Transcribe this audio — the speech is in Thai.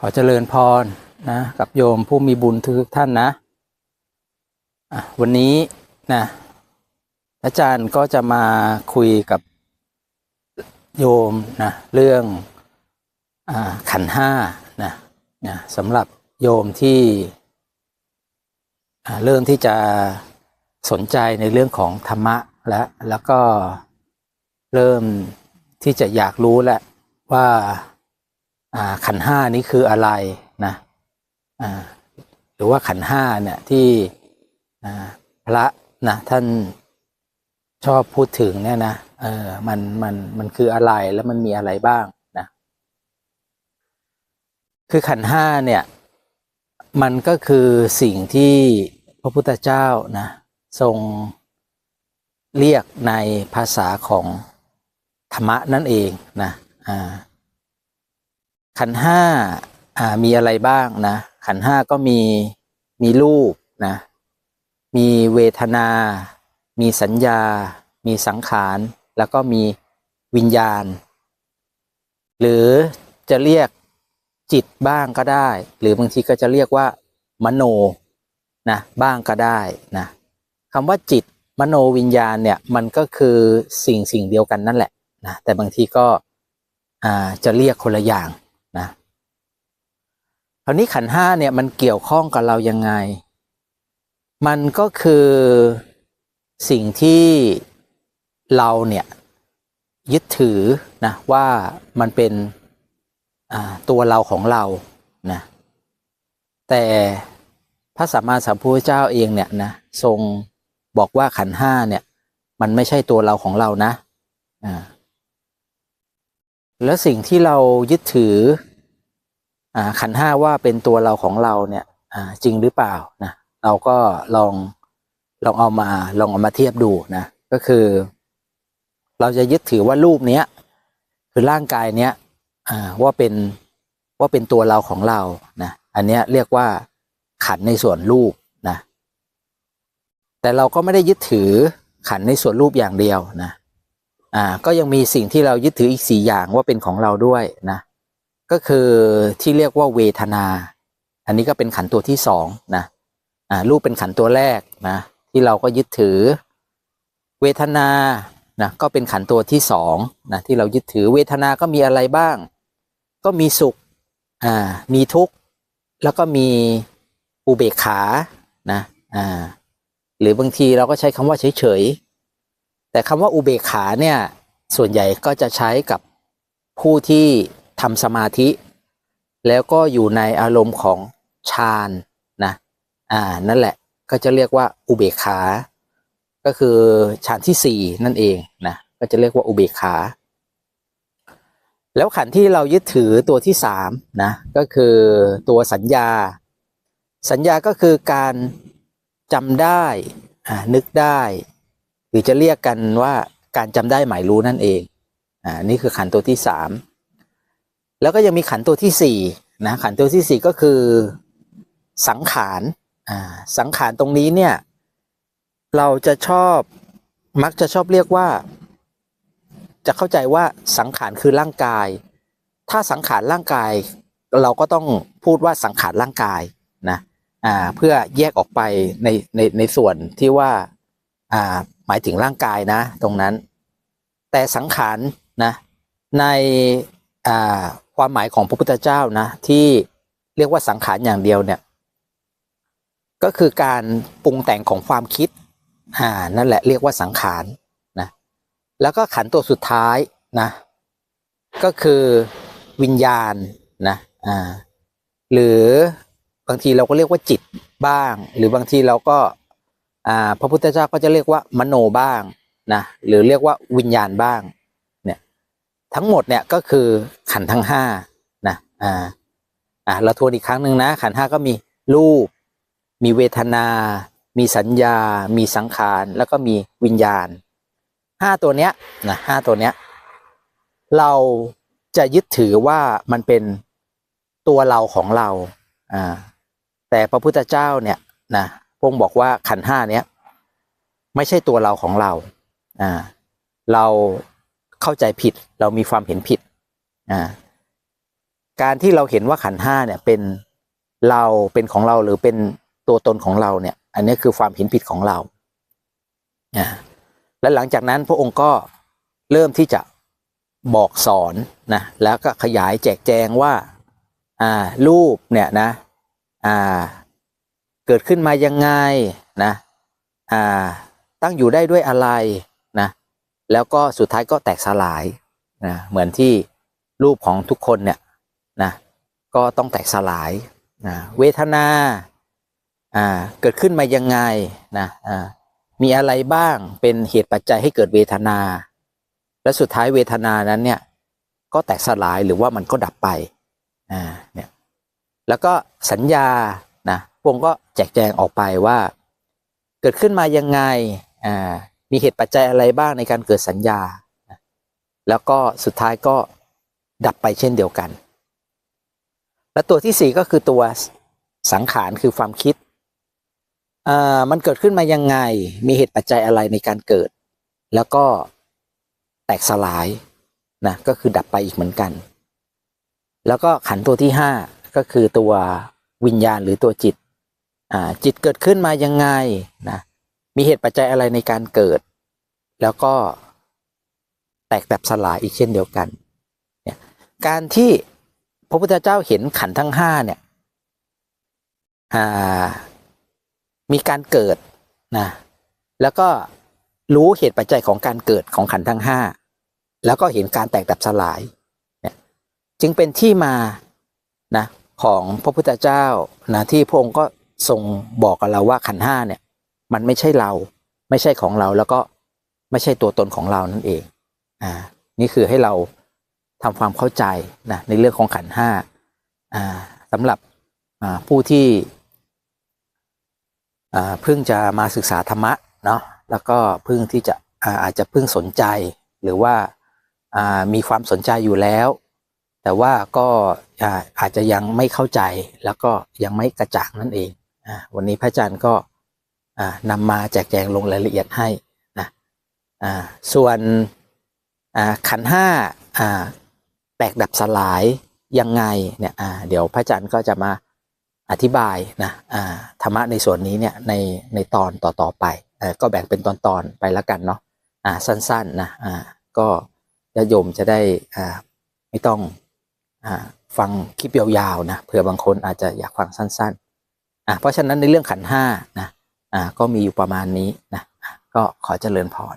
ขอเจริญพรนะกับโยมผู้มีบุญทุกท่านนะะวันนี้นะอาจารย์ก็จะมาคุยกับโยมนะเรื่องอขันห้านะนะสำหรับโยมที่เริ่มที่จะสนใจในเรื่องของธรรมะและแล้วก็เริ่มที่จะอยากรู้แหละว่า ขันห้านี้คืออะไรนะหรือว่าขันห้าเนี่ยที่พระนะท่านชอบพูดถึงเนี่ยนะเออมันมันมันคืออะไรแล้วมันมีอะไรบ้างนะคือขันห้าเนี่ยมันก็คือสิ่งที่พระพุทธเจ้านะทรงเรียกในภาษาของธรรมะนั่นเองนะอ่า ขันห้าอ่ามีอะไรบ้างนะ ขันห้าก็มีมีรูปนะ มีเวทนา มีสัญญา มีสังขาร แล้วก็มีวิญญาณ หรือจะเรียกจิตบ้างก็ได้ หรือบางทีก็จะเรียกว่ามโนนะบ้างก็ได้นะคำว่าจิตมโนวิญญาณเนี่ยมันก็คือสิ่งสิ่งเดียวกันนั่นแหละนะแต่บางทีก็จะเรียกคนละอย่าง ราวนี้ขันห้าเนี่ยมันเกี่ยวข้องกับเรายังไง มันก็คือสิ่งที่เราเนี่ยยึดถือนะว่ามันเป็นตัวเราของเรานะแต่พระสัมมาสัมพุทธเจ้าเองเนี่ยนะทรงบอกว่าขันห้าเนี่ยมันไม่ใช่ตัวเราของเรานะอ่าแล้วสิ่งที่เรายึดถือ ขันห้าว่าเป็นตัวเราของเราเนี่ยจริงหรือเปล่านะเราก็ลองลองเอามาลองเอามาเทียบดูนะก็คือ เราจะยึดถือว่ารูปเนี้ยคือร่างกายเนี้ยว่าเป็นว่าเป็นตัวเราของเรานะอันเนี้ยเรียกว่าขันในส่วนรูปนะแต่เราก็ไม่ได้ยึดถือขันในส่วนรูปอย่างเดียวนะอ่าก็ยังมีสิ่งที่เรายึดถืออีกสี่อย่างว่าเป็นของเราด้วยนะ ก็คือที่เรียกว่าเวทนา อันนี้ก็เป็นขันตัวที่สองนะอ่ารูปเป็นขันตัวแรกนะ ที่เราก็ยึดถือ เวทนานะก็เป็นขันตัวที่สองนะที่เรายึดถือเวทนาก็มีอะไรบ้าง ก็มีสุขอ่ามีทุกข์ แล้วก็มีอุเบกขานะอ่าหรือบางทีเราก็ใช้คำว่าเฉยๆแต่คำว่าอุเบกขาเนี่ยส่วนใหญ่ก็จะใช้กับผู้ที่ ทำสมาธิ แล้วก็อยู่ในอารมณ์ของฌานนะอ่านั่นแหละก็จะเรียกว่าอุเบกขา ก็คือฌานที่สี่นั่นเองนะก็จะเรียกว่าอุเบกขา แล้วขันที่เรายึดถือตัวที่สามนะก็คือตัวสัญญา สัญญาก็คือการจำได้นึกได้หรือจะเรียกกันว่าการจำได้หมายรู้นั่นเองอ่านี่คือขันตัวที่สาม แล้วก็ยังมีขันตัวที่สี่นะขันตัวที่สี่ก็คือสังขารอ่าสังขารตรงนี้เนี่ย เราจะชอบมักจะชอบเรียกว่า จะเข้าใจว่าสังขารคือร่างกาย ถ้าสังขารร่างกาย เราก็ต้องพูดว่าสังขารร่างกายนะอ่าเพื่อแยกออกไปในในในส่วนที่ว่าอ่าหมายถึงร่างกายนะ ตรงนั้น แต่สังขารนะในอ่า ความหมายของพระพุทธเจ้านะที่เรียกว่าสังขารอย่างเดียวเนี่ยก็คือการปรุงแต่งของความคิดอ่านั่นแหละเรียกว่าสังขารนะแล้วก็ขันตัวสุดท้ายนะก็คือวิญญาณนะอ่าหรือบางทีเราก็เรียกว่าจิตบ้าง หรือบางทีเราก็อ่าพระพุทธเจ้าก็จะเรียกว่ามโนบ้างนะหรือเรียกว่าวิญญาณบ้าง ทั้งหมดเนี่ยก็คือขันทั้งห้านะอ่าอ่าเราทวนอีกครั้งหนึ่งนะ ขันห้าก็มีรูป มีเวทนา มีสัญญา มีสังขาร แล้วก็มีวิญญาณห้าตัวเนี้ยนะห้าตัวเนี้ยเราจะยึดถือว่ามันเป็นตัวเราของเราอ่าแต่พระพุทธเจ้าเนี่ยนะพระองค์บอกว่าขันห้าเนี้ยไม่ใช่ตัวเราของเราอ่าเรา เข้าใจผิด เรามีความเห็นผิดอ่าการที่เราเห็นว่าขันห้าเนี่ยเป็นเราเป็นของเราหรือเป็นตัวตนของเราเนี่ย อันนี้คือความเห็นผิดของเราอ่าและหลังจากนั้นพระองค์ก็เริ่มที่จะบอกสอนนะแล้วก็ขยายแจกแจงว่าอ่ารูปเนี่ยนะอ่าเกิดขึ้นมายังไงนะอ่าตั้งอยู่ได้ด้วยอะไร แล้วก็สุดท้ายก็แตกสลายนะเหมือนที่รูปของทุกคนเนี่ยนะก็ต้องแตกสลายนะเวทนาอ่าเกิดขึ้นมายังไงนะอ่ามีอะไรบ้างเป็นเหตุปัจจัยให้เกิดเวทนา และสุดท้ายเวทนานั้นเนี่ยก็แตกสลายหรือว่ามันก็ดับไปอ่าเนี่ยแล้วก็สัญญานะพวงก็แจกแจงออกไปว่า เกิดขึ้นมายังไงอ่า มีเหตุปัจจัยอะไรบ้างในการเกิดสัญญา แล้วก็สุดท้ายก็ดับไปเช่นเดียวกัน และตัวที่สี่ก็คือตัวสังขารคือความคิด มันเกิดขึ้นมายังไง มีเหตุปัจจัยอะไรในการเกิด แล้วก็แตกสลายนะก็คือดับไปอีกเหมือนกัน แล้วก็ขันตัวที่ห้าก็คือตัววิญญาณหรือตัวจิตจิตเกิดขึ้นมายังไงนะ มีเหตุปัจจัยอะไรในการเกิด แล้วก็แตกแบบสลายอีกเช่นเดียวกันเนี่ยการที่พระพุทธเจ้าเห็นขันธ์ทั้งห้าเนี่ยมีการเกิดนะแล้วก็รู้เหตุปัจจัยของการเกิดของขันธ์ทั้งห้าแล้วก็เห็นการแตกดับสลายเนี่ยจึงเป็นที่มานะของพระพุทธเจ้านะที่พระองค์ก็ทรงบอกกับเราว่าขันธ์ห้าเนี่ย มันไม่ใช่เรา ไม่ใช่ของเราแล้วก็ไม่ใช่ตัวตนของเรานั่นเองอ่านี่คือให้เราทำความเข้าใจนะในเรื่องของขันห้าอ่าสำหรับอ่าผู้ที่อ่าเพิ่งจะมาศึกษาธรรมะเนาะแล้วก็เพิ่งที่จะอ่าอาจจะเพิ่งสนใจหรือว่าอ่ามีความสนใจอยู่แล้ว แต่ว่าก็อ่าอาจจะยังไม่เข้าใจแล้วก็ยังไม่กระจ่างนั่นเองอ่าวันนี้พระอาจารย์ก็ นำมาแจกแจงลงรายละเอียดให้นะส่วนขันห้าแตกดับสลายยังไงเนี่ยเดี๋ยวพระอาจารย์ก็จะมาอธิบายนะธรรมะในส่วนนี้เนี่ยในในตอนต่อๆไปอก็แบ่งเป็นตอนๆไปแล้วกันเนาะสั้นๆนะก็ญาติโยมจะได้ไม่ต้องอฟังคลิปยาวๆนะเผื่อบางคนอาจจะอยากฟังสั้นๆเพราะฉะนั้นในเรื่องขันห้านะ อ่าก็มีอยู่ประมาณนี้นะก็ขอเจริญพร